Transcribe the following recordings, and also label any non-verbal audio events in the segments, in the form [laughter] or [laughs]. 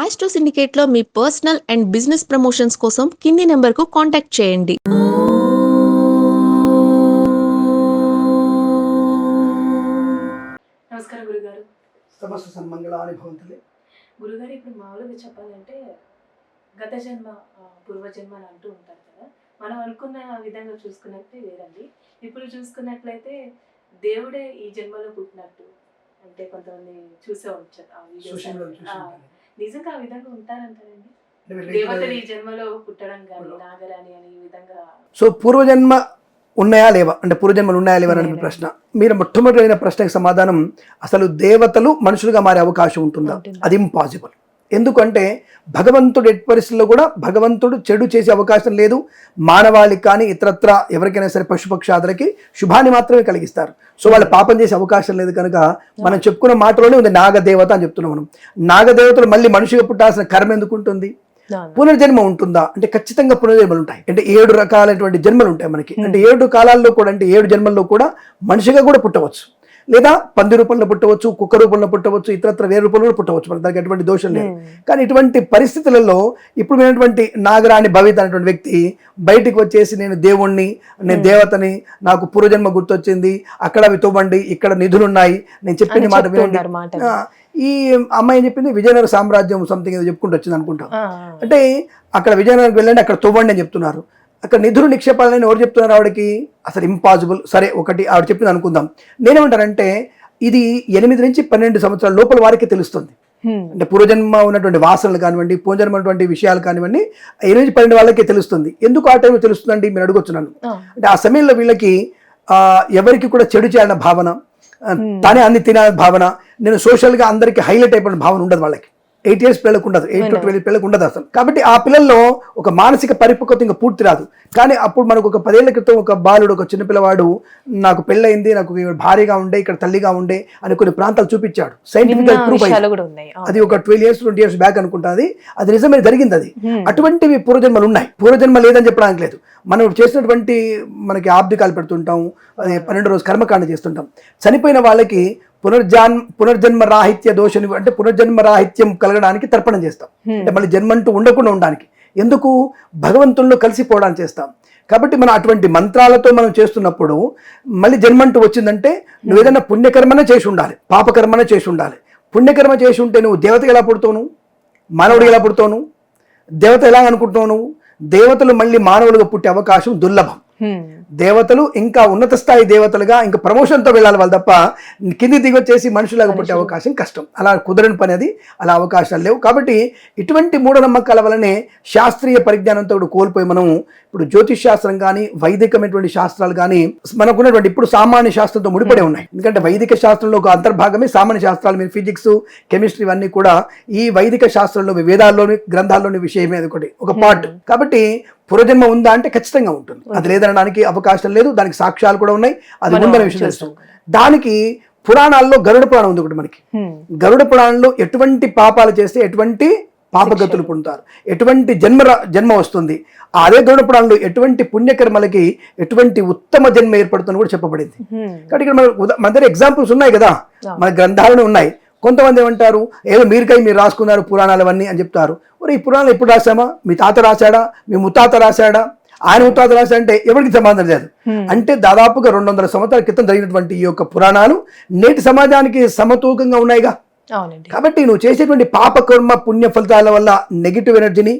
Astro సిండికేట్లో మీ personal and business promotions కోసం కింది నెంబర్కు కాంటాక్ట్ చేయండి. నమస్కారం గురుగారు. సమస్త సన్మంగళాని భవంతులే గురుగారు ఇప్పుడు మామూలుగా చెప్పాలంటే గత జన్మ పూర్వజన్మ అని అంటూ ఉంటారు కదా. మనం అనుకున్న విధంగా చూసుకున్నట్టే వేరండి. ఇప్పుడు చూసుకున్నట్లయితే దేవుడే ఈ జన్మలో పుట్టినట్టు అంటే కొంతమంది చూసే వచ్చారు ఆ నిజంగా ఆ విధంగా ఉంటారంటారండి? ఉంటాను. దేవతలు ఈ జన్మలో పుట్టడం కానీ నాగరాని అని ఈ విధంగా సో పూర్వజన్మ ఉన్నాయా లేవా? అంటే పూర్వజన్మలు ఉన్నాయా లేవా అని ప్రశ్న. మీరు మొట్టమొదటి ప్రశ్నకి సమాధానం అసలు దేవతలు మనుషులుగా మారే అవకాశం ఉంటుంది. అది ఇంపాసిబుల్ ఎందుకంటే భగవంతుడు ఎట్టి పరిస్థితుల్లో కూడా భగవంతుడు చెడు చేసే అవకాశం లేదు. మానవాళికి కానీ ఇతరత్ర ఎవరికైనా సరే పశుపక్షాదులకి శుభాన్ని మాత్రమే కలిగిస్తారు. సో వాళ్ళు పాపం చేసే అవకాశం లేదు కనుక మనం చెప్పుకున్న మాటలోనే ఉంది నాగదేవత అని చెప్తున్నాం మనం. నాగదేవతలు మళ్ళీ మనిషిగా పుట్టాల్సిన కర్మ ఎందుకు ఉంటుంది? పునర్జన్మ ఉంటుందా? అంటే ఖచ్చితంగా పునర్జన్మలు ఉంటాయి. అంటే ఏడు రకాలైనటువంటి జన్మలు ఉంటాయి మనకి. అంటే ఏడు కాలాల్లో కూడా అంటే ఏడు జన్మల్లో కూడా మనిషిగా కూడా పుట్టవచ్చు. లేదా పంది రూపంలో పుట్టవచ్చు కుక్క రూపంలో పుట్టవచ్చు ఇతరత్ర వేరే రూపంలో కూడా పుట్టవచ్చు. మనకి దానికి ఎటువంటి దోషం లేదు. కానీ ఇటువంటి పరిస్థితులలో ఇప్పుడు వినటువంటి నాగరాణి భవిత అనేటువంటి వ్యక్తి బయటికి వచ్చేసి నేను దేవుణ్ణి నేను దేవతని నాకు పూర్వజన్మ గుర్తొచ్చింది అక్కడ అవి తవ్వండి ఇక్కడ నిధులు ఉన్నాయి నేను చెప్పిన మాట వినండి. ఈ అమ్మాయి చెప్పింది? విజయనగర సామ్రాజ్యం సంథింగ్ ఏదో చెప్పుకుంటూ వచ్చింది అనుకుంటా. అంటే అక్కడ విజయనగరం వెళ్ళండి అక్కడ తవ్వండి అని చెప్తున్నారు. అక్కడ నిధులు నిక్షేపాలని ఎవరు చెప్తున్నారు ఆవిడకి? అసలు ఇంపాసిబుల్ సరే ఒకటి ఆవిడ చెప్పింది అనుకుందాం. నేనేమంటానంటే ఇది ఎనిమిది నుంచి పన్నెండు సంవత్సరాల లోపల వారికి తెలుస్తుంది. అంటే పూర్వజన్మ ఉన్నటువంటి వాసనలు కానివ్వండి పూర్వజన్మ ఉన్నటువంటి విషయాలు కానివ్వండి ఎనిమిది పన్నెండు వాళ్ళకే తెలుస్తుంది. ఎందుకు ఆ టైంలో తెలుస్తుందండి? మీరు అడగొచ్చు నన్ను. ఆ, అంటే ఆ సమయంలో వీళ్ళకి ఎవరికి కూడా చెడు చేయాలన్న భావన తానే అన్ని తినాలన్న భావన నేను సోషల్గా అందరికీ హైలైట్ అయిపోయిన భావన ఉండదు వాళ్ళకి. ఎయిట్ ఇయర్స్ పిల్లలకు ఉండదు ఎయిట్ టు ట్వెల్వ్ పిల్లలకు ఉండదు అసలు. కాబట్టి ఆ పిల్లల్లో ఒక మానసిక పరిపక్వత ఇంకా పూర్తి రాదు. కానీ అప్పుడు మనకు ఒక పదేళ్ళ క్రితం ఒక బాలుడు ఒక చిన్న పిల్లవాడు నాకు పెళ్ళయింది నాకు భార్యగా ఉండే ఇక్కడ తల్లిగా ఉండే అని కొన్ని ప్రాంతాలు చూపించాడు. Scientific proof. అది ఒక twelve years twenty years back అనుకుంటా అది నిజమే జరిగింది అది. అటువంటివి పూర్వజన్మలు ఉన్నాయి. పూర్వజన్మ లేదని చెప్పడానికి లేదు. మనం చేసినటువంటి మనకి ఆబ్దికాలు పెడుతుంటాం అది పన్నెండు రోజు కర్మకాండ చేస్తుంటాం. చనిపోయిన వాళ్ళకి పునర్జన్ పునర్జన్మ రాహిత్య దోషని అంటే పునర్జన్మ రాహిత్యం కలగడానికి తర్పణం చేస్తాం. అంటే మళ్ళీ జన్మంటూ ఉండకుండా ఉండడానికి. ఎందుకు? భగవంతుల్లో కలిసిపోవడానికి చేస్తాం. కాబట్టి మనం అటువంటి మంత్రాలతో మనం చేస్తున్నప్పుడు మళ్ళీ జన్మంటూ వచ్చిందంటే నువ్వు ఏదైనా పుణ్యకర్మనే చేసి ఉండాలి. పాపకర్మనే చేసి ఉండాలి. పుణ్యకర్మ చేసి ఉంటే నువ్వు దేవతకి ఎలా పుడతావు నువ్వు? మానవుడికి ఎలా పుడతావు దేవత ఎలా అనుకుంటున్నావు నువ్వు? దేవతలు మళ్ళీ మానవులుగా పుట్టే అవకాశం దుర్లభం. దేవతలు ఇంకా ఉన్నత స్థాయి దేవతలుగా ఇంకా ప్రమోషన్తో వెళ్ళాలి వాళ్ళు తప్ప కింది దిగొచ్చేసి మనుషులాగా పుట్టే అవకాశం కష్టం. అలా కుదరని పని అది. అలా అవకాశాలు లేవు. కాబట్టి ఇటువంటి మూఢనమ్మకాల వల్లనే శాస్త్రీయ పరిజ్ఞానంతో కూడా కోల్పోయి మనం ఇప్పుడు జ్యోతిష్ శాస్త్రం కానీ వైదికమైనటువంటి శాస్త్రాలు కానీ మనకున్నటువంటి ఇప్పుడు సామాన్య శాస్త్రంతో ముడిపడి ఉన్నాయి. ఎందుకంటే వైదిక శాస్త్రంలో ఒక అంతర్భాగమే సామాన్య శాస్త్రాలు మీరు ఫిజిక్స్ కెమిస్ట్రీ ఇవన్నీ కూడా ఈ వైదిక శాస్త్రంలో వేదాల్లోని గ్రంథాల్లోని విషయమే అది ఒకటి ఒక పార్ట్. కాబట్టి పూర్వజన్మ ఉందా అంటే ఖచ్చితంగా ఉంటుంది. అది లేదనడానికి అవకాశం లేదు దానికి సాక్ష్యాలు కూడా ఉన్నాయి. అది ఉందనే విషయం తెలుసు. దానికి పురాణాల్లో గరుడ పురాణం ఉంది ఒకటి మనకి. గరుడ పురాణంలో ఎటువంటి పాపాలు చేస్తే ఎటువంటి పాపగతులు పొందుతారు? ఎటువంటి జన్మ జన్మ వస్తుంది? అదే గరుడ పురాణంలో ఎటువంటి పుణ్యకర్మలకి ఎటువంటి ఉత్తమ జన్మ ఏర్పడుతుందని కూడా చెప్పబడింది. కాబట్టి ఇక్కడ మన మన దగ్గర ఎగ్జాంపుల్స్ ఉన్నాయి కదా. మన గ్రంథాలను ఉన్నాయి. కొంతమంది ఏమంటారు ఏదో మీరుకై మీరు రాసుకున్నారు పురాణాలు అవన్నీ అని చెప్తారు. మరి ఈ పురాణాలు ఎప్పుడు రాసామా మీ తాత రాశాడా? మీ ముత్తాత రాశాడా? ఆయన ముత్తాత రాశాడంటే ఎవరికి సమాధానం లేదు. అంటే దాదాపుగా రెండు వందల సంవత్సరాల క్రితం జరిగినటువంటి ఈ యొక్క పురాణాలు నేటి సమాజానికి సమతూకంగా ఉన్నాయిగా. అవునండి. కాబట్టి నువ్వు చేసేటువంటి పాపకర్మ పుణ్య ఫలితాల వల్ల నెగిటివ్ ఎనర్జీని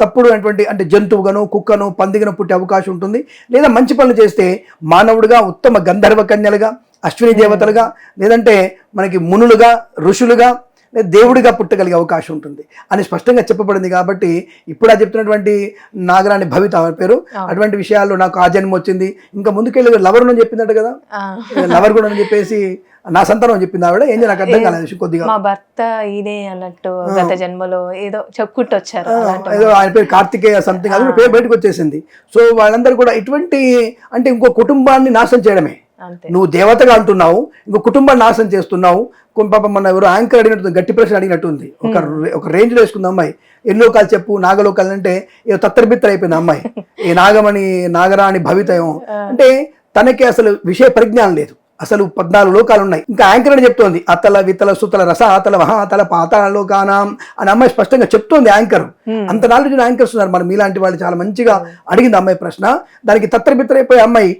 తప్పుడు అటువంటి అంటే జంతువుగాను కుక్కను పందిగను పుట్టే అవకాశం ఉంటుంది. లేదా మంచి పనులు చేస్తే మానవుడిగా ఉత్తమ గంధర్వ కన్యలుగా అశ్విని దేవతలుగా లేదంటే మనకి మునులుగా ఋషులుగా లేదా దేవుడిగా పుట్టగలిగే అవకాశం ఉంటుంది. అని స్పష్టంగా చెప్పబడింది కాబట్టి ఇప్పుడు ఆ చెప్తున్నటువంటి నాగరాణి భవిత పేరు. అటువంటి విషయాల్లో నాకు ఆ జన్మ వచ్చింది. ఇంకా ముందుకెళ్ళి లవర్ అని చెప్పిందట కదా. లవర్ కూడా అని చెప్పేసి నా సంతానం అని చెప్పింది ఆవిడ. ఏం నాకు అర్థం కాలేదు కొద్దిగా. మా భర్త ఈయనే అన్నట్టు గత జన్మలో ఏదో చెప్పుకుంటూ వచ్చారు ఏదో ఆయన పేరు కార్తికేయ సంథింగ్ అది పేరు బయటకు వచ్చేసింది. సో వాళ్ళందరూ కూడా ఇటువంటి అంటే ఇంకో కుటుంబాన్ని నాశనం చేయడమే. నువ్వు దేవతగా అంటున్నావు ఇంకో కుటుంబాన్ని నాశనం చేస్తున్నావు పాపం మన ఎవరు యాంకర్ అడిగినట్టు గట్టి ప్రశ్న అడిగినట్టుంది. ఒక రే- ఒక రేంజ్లో వేసుకుంది అమ్మాయి. ఎన్నోకాలు చెప్పు నాగలోకాలు అంటే ఏదో తత్తరబిత్తర అయిపోయింది అమ్మాయి. [laughs] ఈ నాగమణి నాగరాణి భవితయం. అంటే తనకి అసలు విషయ పరిజ్ఞానం లేదు. అసలు పద్నాలుగు లోకాలు ఉన్నాయి ఇంకా యాంకర్ అని చెప్తోంది అతల వితల సుతల రస అతల మహా అతల పాతాళ లోకానాం అని అమ్మాయి స్పష్టంగా చెప్తోంది యాంకర్. అంత నాలెడ్జ్ యాంకర్స్ ఉన్నారు. మరి మీలాంటి వాళ్ళు చాలా మంచిగా అడిగింది అమ్మాయి ప్రశ్న. దానికి తత్తరబిత్తరైపోయి అమ్మాయి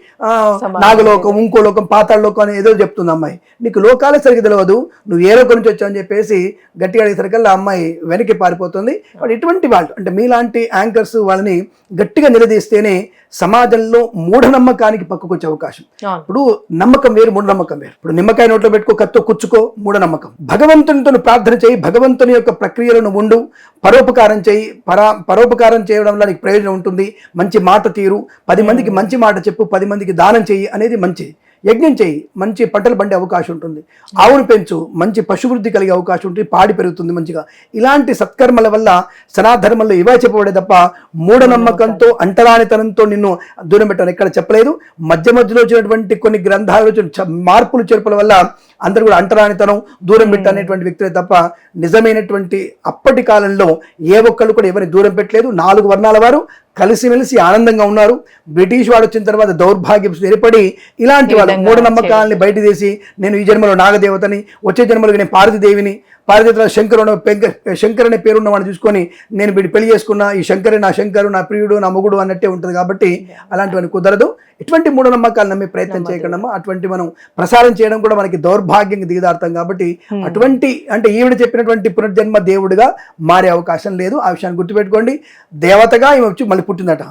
నాగలోకం ఇంకో లోకం పాతాళ లోకం అని ఏదో చెప్తుంది అమ్మాయి. నీకు లోకాలే సరిగ్గా తెలియదు నువ్వు ఏ లోకం నుంచి వచ్చావు అని చెప్పేసి గట్టిగా అడిగేసరికల్లా అమ్మాయి వెనక్కి పారిపోతుంది. ఇటువంటి వాళ్ళు అంటే మీలాంటి యాంకర్స్ వాళ్ళని గట్టిగా నిలదీస్తేనే సమాజంలో మూఢనమ్మకానికి పక్కకు వచ్చే అవకాశం ఇప్పుడు నమ్మకం వేరు మూఢనమ్మకం పేరు ఇప్పుడు నిమ్మకాయ నోట్లో పెట్టుకో కత్తో కుచ్చుకో మూఢనమ్మకం. భగవంతునితో ప్రార్థన చేయి భగవంతుని యొక్క ప్రక్రియలను ఉండు పరోపకారం చేయి పరా పరోపకారం చేయడంలో నీకు ప్రయోజనం ఉంటుంది మంచి మాట తీరు పది మందికి మంచి మాట చెప్పు పది మందికి దానం చేయి అనేది మంచి యజ్ఞం చేయి మంచి పంటలు పండే అవకాశం ఉంటుంది. ఆవును పెంచు మంచి పశువృద్ధి కలిగే అవకాశం ఉంటుంది పాడి పెరుగుతుంది మంచిగా. ఇలాంటి సత్కర్మల వల్ల సనాధర్మంలో ఇవే చెప్పబడే తప్ప మూఢనమ్మకంతో అంటరానితనంతో నిన్ను దూరం పెట్టాను. ఎక్కడ చెప్పలేదు. మధ్య మధ్యలో వచ్చినటువంటి కొన్ని గ్రంథాలు చ- మార్పులు చేర్పుల వల్ల అందరూ కూడా అంటరానితనం దూరం పెట్టనేటువంటి వ్యక్తులే తప్ప నిజమైనటువంటి అప్పటి కాలంలో ఏ ఒక్కళ్ళు కూడా ఎవరిని దూరం పెట్టలేదు. నాలుగు వర్ణాల వారు కలిసిమెలిసి ఆనందంగా ఉన్నారు. బ్రిటిష్ వాడు వచ్చిన తర్వాత దౌర్భాగ్యం ఏర్పడి ఇలాంటి వాళ్ళు మూఢనమ్మకాలని బయట తీసి నేను ఈ జన్మలో నాగదేవతని వచ్చే జన్మలో నేను పార్వతీదేవిని పార్వతీదేవిలో శంకరుడు పెంక శంకర్ అనే పేరున్న వాడిని చూసుకొని నేను వీడి పెళ్ళి చేసుకున్నా ఈ శంకరే నా శంకరు నా ప్రియుడు నా మొగుడు అన్నట్టే ఉంటుంది కాబట్టి అలాంటివన్నీ కుదరదు. ఇటువంటి మూఢనమ్మకాలు నమ్మే ప్రయత్నం చేయకుండా అటువంటి మనం ప్రసారం చేయడం కూడా మనకి దౌర్భాగ్యంగా దిగదార్థం కాబట్టి అటువంటి అంటే ఈవిడ చెప్పినటువంటి పునర్జన్మ దేవుడిగా మారే అవకాశం లేదు. ఆ విషయాన్ని గుర్తుపెట్టుకోండి. దేవతగా ఈమె వచ్చి మళ్ళీ పుట్టిందట.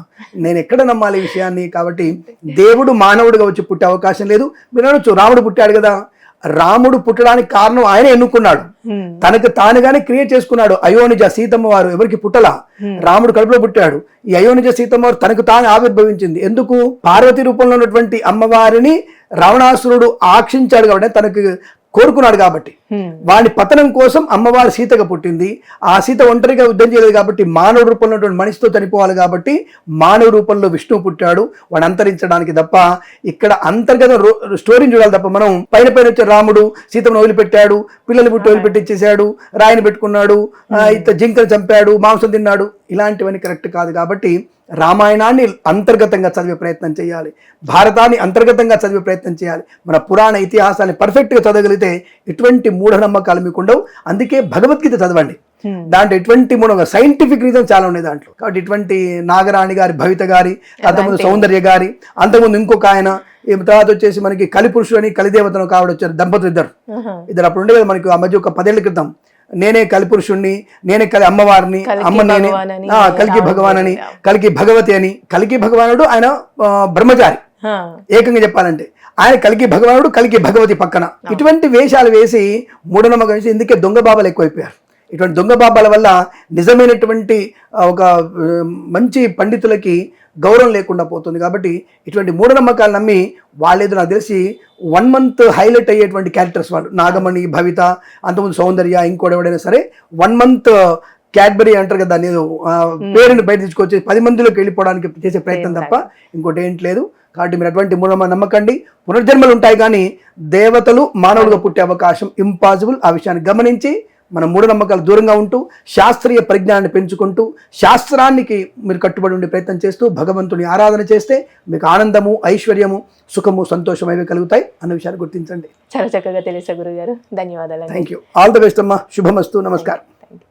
నేను ఎక్కడ నమ్మాలి ఈ విషయాన్ని? కాబట్టి దేవుడు మానవుడిగా వచ్చి పుట్టే అవకాశం లేదు. మీరు అనొచ్చు రాముడు పుట్టాడు కదా. రాముడు పుట్టడానికి కారణం ఆయన ఎన్నుకున్నాడు. తనకు తానుగానే క్రియేట్ చేసుకున్నాడు అయోనిజ సీతమ్మ వారు ఎవరికి పుట్టలా? రాముడు కడుపులో పుట్టాడు. ఈ అయోనిజ సీతమ్మ వారు తనకు తాను ఆవిర్భవించింది. ఎందుకు? పార్వతి రూపంలో ఉన్నటువంటి అమ్మవారిని రావణాసురుడు ఆక్షించాడు కాబట్టి తనకు కోరుకున్నాడు కాబట్టి. వాడి పతనం కోసం అమ్మవారు సీతగా పుట్టింది. ఆ సీత ఒంటరిగా యుద్ధం చేయలేదు కాబట్టి మానవ రూపంలో ఉన్నటువంటి మనిషితో చనిపోవాలి కాబట్టి మానవ రూపంలో విష్ణువు పుట్టాడు. వాడు అంతరించడానికి తప్ప ఇక్కడ అంతర్గత స్టోరీని చూడాలి తప్ప మనం పైన పైన వచ్చే రాముడు సీతను వదిలిపెట్టాడు పిల్లలు పుట్టి వదిలిపెట్టించేశాడు రాయిని పెట్టుకున్నాడు ఇత జింకను చంపాడు మాంసం తిన్నాడు. ఇలాంటివన్నీ కరెక్ట్ కాదు కాబట్టి రామాయణాన్ని అంతర్గతంగా చదివే ప్రయత్నం చేయాలి. భారతాన్ని అంతర్గతంగా చదివే ప్రయత్నం చేయాలి. మన పురాణ ఇతిహాసాన్ని పర్ఫెక్ట్గా చదవగలిగితే ఎటువంటి మూఢనమ్మకాలు మీకు ఉండవు. అందుకే భగవద్గీత చదవండి. దాంట్లో ఎటువంటి మూఢ సైంటిఫిక్ రీజన్ చాలా ఉన్నాయి దాంట్లో. కాబట్టి ఇటువంటి నాగరాణి గారి భవిత గారి అంతకుముందు సౌందర్య గారి అంతకుముందు ఇంకొక ఆయన ఈ తర్వాత వచ్చేసి మనకి కలిపురుషుడు అని కలిదేవతను కావడం వచ్చారు దంపతులు ఇద్దరు. ఇద్దరు అప్పుడు ఉండే కదా మనకి ఆ మధ్య ఒక పదేళ్ళ క్రితం. నేనే కలిపురుషుణ్ణి నేనే కలి అమ్మవారిని అమ్మ నేనే కలికి భగవాన్ అని. కలికి భగవతి అని కలికి భగవానుడు ఆయన బ్రహ్మచారి. ఏకంగా చెప్పాలంటే ఆయన కలికి భగవానుడు కలికి భగవతి పక్కన ఇటువంటి వేషాలు వేసి మూఢనమ్మకం వేసి ఇందుకే దొంగ బాబాలు ఎక్కువైపోయారు ఇటువంటి దొంగ బాబాల వల్ల నిజమైనటువంటి ఒక మంచి పండితులకి గౌరవం లేకుండా పోతుంది కాబట్టి ఇటువంటి మూఢనమ్మకాలు నమ్మి వాళ్ళేదో నాకు తెలిసి వన్ మంత్ హైలైట్ అయ్యేటువంటి క్యారెక్టర్స్ వాళ్ళు. నాగమణి భవిత అంతకుముందు సౌందర్య ఇంకోటి ఎవడైనా సరే వన్ మంత్ క్యాడ్బరీ అంటారు కదా దాన్ని పేరుని బయట తీసుకొచ్చి పది మందిలోకి వెళ్ళిపోవడానికి చేసే ప్రయత్నం తప్ప ఇంకోటి ఏంటి లేదు. కాబట్టి మీరు అటువంటి మూఢమ నమ్మకండి. పునర్జన్మలు ఉంటాయి కానీ దేవతలు మానవులుగా పుట్టే అవకాశం ఇంపాసిబుల్ ఆ విషయాన్ని గమనించి మన మూఢనమ్మకాలు దూరంగా ఉంటూ శాస్త్రీయ పరిజ్ఞానాన్ని పెంచుకుంటూ శాస్త్రానికి మీరు కట్టుబడి ఉండే ప్రయత్నం చేస్తూ భగవంతుని ఆరాధన చేస్తే మీకు ఆనందము ఐశ్వర్యము సుఖము సంతోషం అవి కలుగుతాయి అన్న విషయాన్ని గుర్తించండి. చాలా చక్కగా తెలుసా గురుగారు. ధన్యవాదాలు thank you all the best అమ్మా. శుభమస్తు. నమస్కారం.